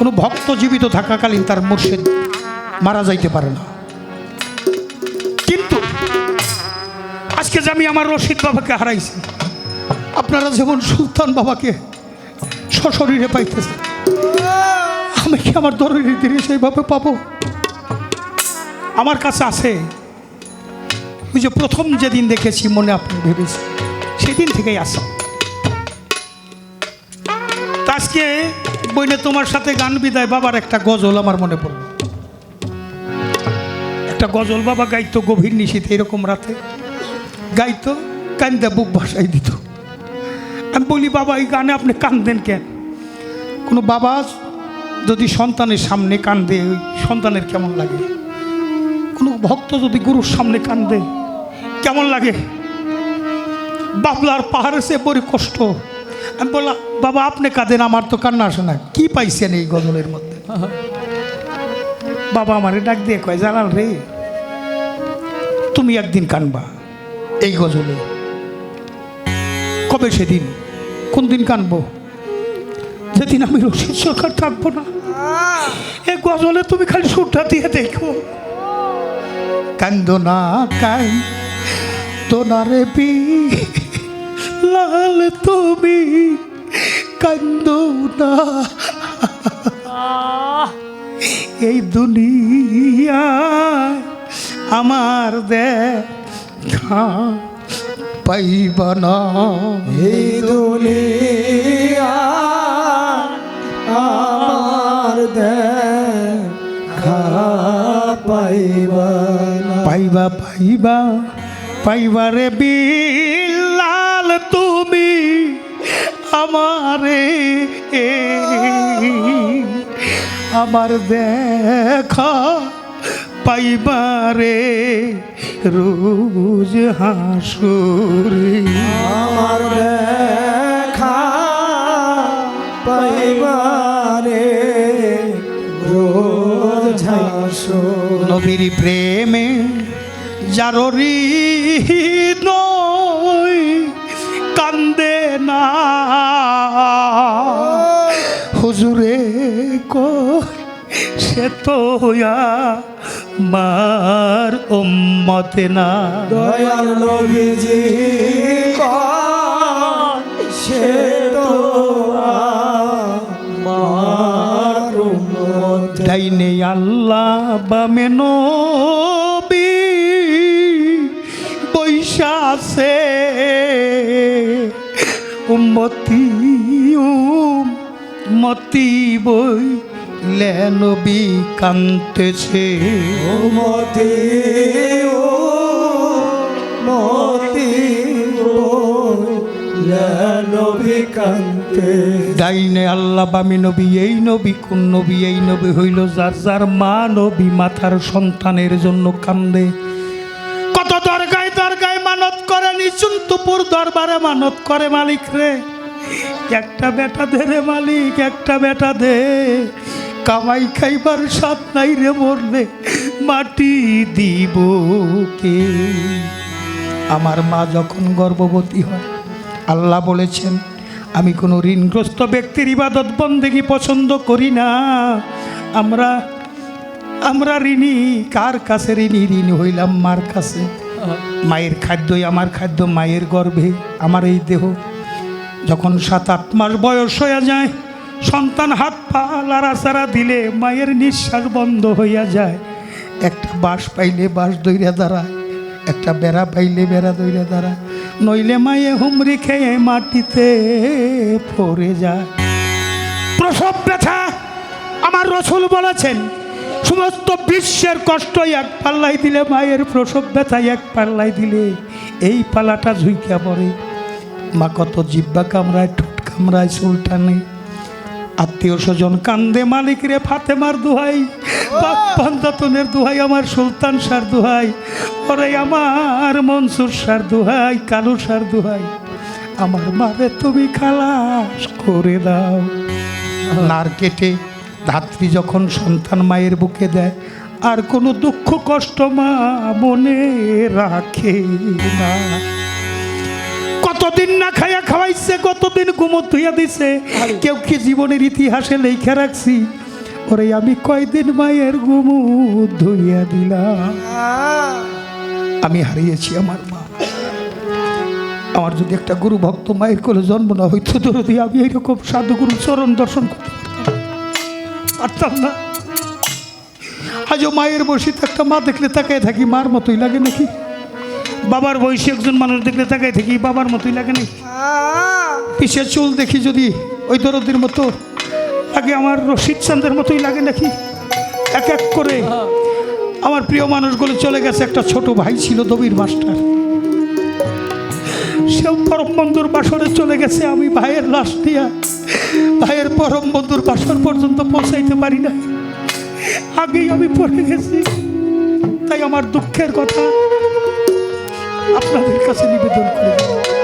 কোনো ভক্ত জীবিত থাকাকালীন তার মুর্শিদ মারা যাইতে পারে না। কিন্তু আজকে যে আমি আমার রশিদ বাবাকে হারাইছি, আপনারা যেমন সুলতান বাবাকে সশরীরে পাইতেছে আমি কি আমার দরের দিনে সেইভাবে পাবো? আমার কাছে আছে, ওই যে প্রথম যেদিন দেখেছি মনে আপনি ভেবেছি, সেদিন থেকেই আসে আজকে বইনে তোমার সাথে গান বিদায়, বাবার একটা গজল আমার মনে পড়ল। একটা গজল বাবা গাইতো গভীর নিশীতে এরকম রাতে। গাইতো, কান্দা, বুক ভাসাই দিত। আমি বলি, বাবা, এই গানে আপনি কান্দেন কেন? কোনো বাবা, যদি সন্তানের সামনে কান্দে, ওই সন্তানের কেমন লাগে? কোনো ভক্ত যদি গুরুর সামনে কান্দে, কেমন লাগে? বাবলার পাহাড়ে সে বড় কষ্ট। আমি বললাম, বাবা, আপনি কাঁদেন, আমার তো কান্না আসে না। কি পাইছেন এই গজলের মধ্যে? বাবা আমারে ডাক দিয়ে কয় জানাল রে, তুমি একদিন কানবা এই গজলে। কবে সেদিন? কোন দিন কানবো? যেদিন আমি রশিদ সরকার থাকব না। এই গজলে তুমি খালি সুরটা দিয়ে দেখো। কান্দ না কাই তোনারে বি লাল তুমি কান্দ না। এই দুনিয়ায় আমার দেখা পাইবা না। এই দুনিয়া আমার দেখা পাইবা। পাইবা পাইবা পাইবা রে বিলাল তুমি আমারে আমার দেখা পাইবারে রোজ হাসুরে। আমার দেখা পাইবারে রোজ ঝাসো নবীর প্রেমে জাররি নই সে তো মার উম্মতে না দয়াল নবীজি সে তো উম্মত। ডাইনে আল্লাহ বামে নবী বৈশা আছে উম্মতি মতি বই লেনবি কান্তেছে মতি ও মতি ও নবী কান্তে ডাইনে আল্লাহ বামি নবী এই নবী কোন নবী এই নবী হইল যার যার মা নবী মাথার সন্তানের জন্য কান্দে। কত দরগায় দরগায় মানত করে নিচুন্তপুর দরবারে মানত করে মালিক রে। একটা বেটা দে রে মালিক একটা বেটা দে। কামাই খাইবার সাত নাই রে মরলে, মাটি দিব কে? আমার মা যখন গর্ভবতী হয়, আল্লাহ বলেছেন, আমি কোনো ঋণগ্রস্ত ব্যক্তির ইবাদত বন্দেগী পছন্দ করি না। আমরা আমরা ঋণী, কার কাছে ঋণী? ঋণ হইলাম মার কাছে। মায়ের খাদ্যই আমার খাদ্য, মায়ের গর্ভে আমার এই দেহ। যখন সাত, আট মাস বয়স হয়ে যায় সন্তান হাত পা লাড়াচাড়া দিলে মায়ের নিঃশ্বাস বন্ধ হইয়া যায়। একটা বাঁশ পাইলে বাঁশ দইরা দাঁড়ায়, একটা বেড়া পাইলে বেড়া দইরা দাঁড়ায়। নইলে মায়ে হুমরি খেয়ে মাটিতে পড়ে যায়। প্রসব ব্যথা, আমার রসুল বলেছেন, সমস্ত বিশ্বের কষ্ট এক পাল্লাই দিলে মায়ের প্রসব ব্যথা এক পাল্লাই দিলে এই পালাটা ঝুঁকিয়া পড়ে। মা কত জিব্বা কামড়ায়, ঠোঁট কামড়ায় সুলটানে আত্মীয় স্বজন কান্দে, মালিক রে ফাতেমার দুহাই পান্তাতনের দুহাই, আমার সুলতান সার দুহাই, ওরে আমার মনসুর সার দুহাই, কালু সার দুহাই, আমার মারে তুমি খালাস করে দাও। নার কেটে ধাত্রী যখন সন্তান মায়ের বুকে দেয়, আর কোনো দুঃখ কষ্ট মা মনে রাখে না। কতদিন না খাইয়া খাওয়াইছে কতদিন ঘুমো ধুইয়া দিছে। কেউ কি জীবনের ইতিহাসে লেখা রাখছি? ওরে আমি কয়দিন মায়ের গুমু ধুইয়া দিলাম। আমি হারিয়েছি আমার মা। আমার যদি একটা গুরু ভক্ত মায়ের কোলে জন্ম না হইতো দরদি আমি এইরকম সাধুগুরু চরণ দর্শন করতে পারতাম না। আজও মায়ের বসিতে একটা মা দেখলে তাকায় থাকি মার মতোই লাগে নাকি? বাবার বয়সী একজন মানুষ দেখলে তাকায় থাকি বাবার মতোই লাগে নাকি পিছের চুল দেখি যদি ওই দরদির মতো, আগে আমার রশিদ চান্দের মতোই লাগে নাকি? এক এক করে আমার প্রিয় মানুষগুলো চলে গেছে, একটা ছোট ভাই ছিল দবির মাস্টার। সেও পরম বন্ধুর বাসরে চলে গেছে, আমি ভাইয়ের লাশ দিয়া ভাইয়ের পরম বন্ধুর বাসর পর্যন্ত পৌঁছাইতে পারি না আগেই আমি পড়ে গেছি, তাই আমার দুঃখের কথা আপনাদের কাছে নিবেদন করি।